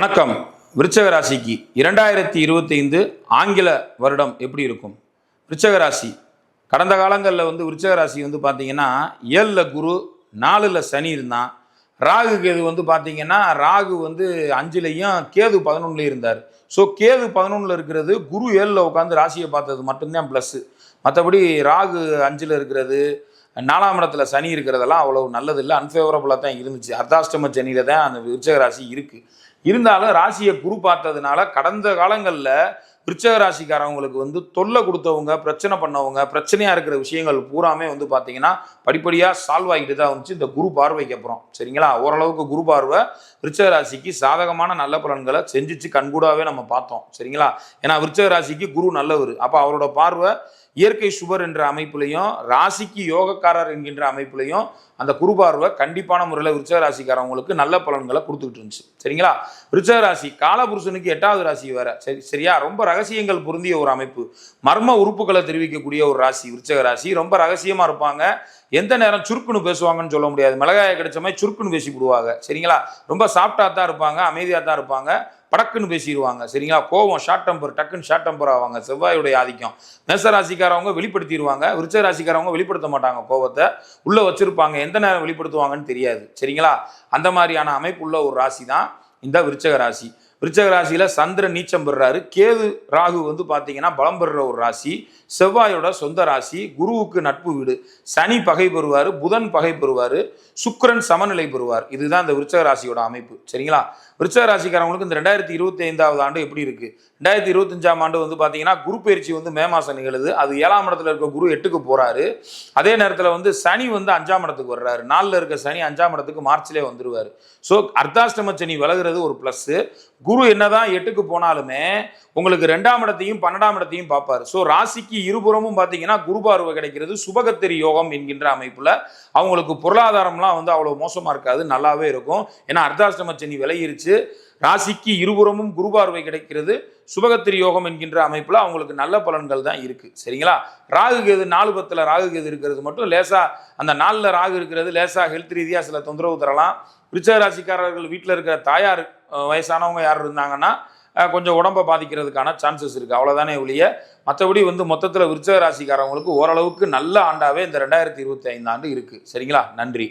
வணக்கம். விருச்சக ராசிக்கு இரண்டாயிரத்தி இருபத்தைந்து ஆங்கில வருடம் எப்படி இருக்கும்? விருச்சக ராசி கடந்த காலங்களில் வந்து விருச்சக ராசி வந்து பார்த்தீங்கன்னா ஏழில் குரு நாலில் சனி இருந்தான். ராகு கேது வந்து பார்த்தீங்கன்னா ராகு வந்து அஞ்சுலையும் கேது பதினொன்றுலையும் இருந்தார். ஸோ கேது பதினொன்றில் இருக்கிறது குரு ஏழில் உட்காந்து ராசியை பார்த்தது மட்டும்தான் ப்ளஸ்ஸு மற்றபடி ராகு அஞ்சில் இருக்கிறது நாலாம் இடத்துல சனி இருக்கிறதெல்லாம் அவ்வளவு நல்லது இல்லை அன்ஃபேவரபுளாக தான் இருந்துச்சு. அர்த்தாஷ்டம சனியில் தான் அந்த விருச்சக ராசி இருக்குது இருந்தாலும் ராசியை குரு பார்த்ததுனால கடந்த காலங்களில் விருச்சக ராசிக்காரவங்களுக்கு வந்து தொல்லை கொடுத்தவங்க பிரச்சனை பண்ணவங்க பிரச்சனையாக இருக்கிற விஷயங்கள் பூராமே வந்து பார்த்தீங்கன்னா படிப்படியாக சால்வ் ஆகிட்டு தான் வந்துச்சு. இந்த குரு பார்வைக்கு அப்புறம். சரிங்களா? ஓரளவுக்கு குரு பார்வை விருச்சக ராசிக்கு சாதகமான நல்ல பலன்களை செஞ்சிச்சு. கண்கூடாவே நம்ம பார்த்தோம். சரிங்களா? ஏன்னா விருச்சக ராசிக்கு குரு நல்லவர். அப்போ அவரோட பார்வை இயற்கை சுபர் என்ற அமைப்புலையும் ராசிக்கு யோகக்காரர் என்கின்ற அமைப்புலையும் அந்த குரு பார்வை கண்டிப்பான முறையில் விருச்சக ராசிக்காரவங்களுக்கு நல்ல பலன்களை கொடுத்துக்கிட்டு இருந்துச்சு. சரிங்களா? விருச்சக ராசி காலபுருஷனுக்கு எட்டாவது ராசி வேற. சரி சரியா? ரொம்ப ரகசியங்கள் பொருந்திய ஒரு அமைப்பு. மர்ம உறுப்புகளை தெரிவிக்கக்கூடிய ஒரு ராசி விருச்சக ராசி. ரொம்ப ரகசியமாக இருப்பாங்க. எந்த நேரம் சுருக்குன்னு பேசுவாங்கன்னு சொல்ல முடியாது. மிளகாயை கிடைச்ச மாதிரி சுருக்குன்னு பேசி விடுவாங்க சரிங்களா? ரொம்ப சாஃப்டாக தான் இருப்பாங்க அமைதியாக தான் இருப்பாங்க. படக்குன்னு பேசிடுவாங்க சரிங்களா? கோவம் ஷார்ட் டெம்பர் டக்குன்னு ஷார்ட் டெம்பர் ஆவாங்க. செவ்வாயுடைய ஆதிக்கம். மேச ராசிக்காரவங்க வெளிப்படுத்திடுவாங்க விருச்ச ராசிக்காரவங்க வெளிப்படுத்த மாட்டாங்க கோவத்தை. உள்ளே வச்சிருப்பாங்க. எந்த நேரம் வெளிப்படுத்துவாங்கன்னு தெரியாது. சரிங்களா? அந்த மாதிரியான அமைப்பு உள்ள ஒரு ராசி தான் இந்த விருச்சக ராசி. விருச்சக ராசியில சந்திரன் நீச்சம் பெறுறாரு. கேது ராகு வந்து பார்த்தீங்கன்னா பலம் பெறுற ஒரு ராசி. செவ்வாயோட சொந்த ராசி. குருவுக்கு நட்பு வீடு. சனி பகை பெறுவார். புதன் பகை பெறுவார். சுக்கரன் சமநிலை பெறுவார். இதுதான் இந்த விருச்சக ராசியோட அமைப்பு. சரிங்களா? விருச்சக ராசிக்காரவங்களுக்கு இந்த ரெண்டாயிரத்தி இருபத்தி ஐந்தாவது ஆண்டு எப்படி இருக்கு? ரெண்டாயிரத்தி இருபத்தஞ்சாம் ஆண்டு வந்து பார்த்தீங்கன்னா குரு பயிற்சி வந்து மே மாதம் நிகழுது. அது ஏழாம் இடத்துல இருக்க குரு எட்டுக்கு போறாரு. அதே நேரத்தில் வந்து சனி வந்து அஞ்சாம் இடத்துக்கு வர்றாரு. நாலில் இருக்க சனி அஞ்சாம் இடத்துக்கு மார்ச்லேயே வந்துடுவார் ஸோ அர்த்தாஷ்டம சனி விலகுறது ஒரு ப்ளஸ்ஸு குரு என்னதான் எட்டுக்கு போனாலுமே உங்களுக்கு ரெண்டாம் இடத்தையும் பன்னெண்டாம் இடத்தையும் பார்ப்பாரு. ஸோ ராசிக்கு இருபுறமும் பார்த்தீங்கன்னா குரு பார்வை கிடைக்கிறது சுபகத்திரி யோகம் என்கின்ற அமைப்புல அவங்களுக்கு பொருளாதாரம்லாம் வந்து அவ்வளோ மோசமாக இருக்காது நல்லாவே இருக்கும். ஏன்னா அர்த்தாஷ்டம சனி விலகிருச்சு. ராசிக்கு இருபுறமும் குரு பார்வை கிடைக்கிறது. சுபகத்திரி யோகம் என்கின்ற அமைப்பில் அவங்களுக்கு நல்ல பலன்கள் தான் இருக்குது சரிங்களா? ராகு கேது நாலு பத்தில் ராகு கேது இருக்கிறது மட்டும் லேசா அந்த நாளில் ராகு இருக்கிறது லேசா ஹெல்த் ரீதியாக சில தொந்தரவு தரலாம். விருச்சக ராசிக்காரர்கள் வீட்டில் இருக்கிற தாயார் வயசானவங்க யார் இருந்தாங்கன்னா கொஞ்சம் உடம்பை பாதிக்கிறதுக்கான சான்சஸ் இருக்குது அவ்வளோதானே ஒழிய மற்றபடி வந்து மொத்தத்தில் விருச்சக ராசிக்காரவங்களுக்கு ஓரளவுக்கு நல்ல ஆண்டாகவே இந்த ரெண்டாயிரத்தி இருபத்தி ஐந்து ஆண்டு இருக்குது சரிங்களா? நன்றி.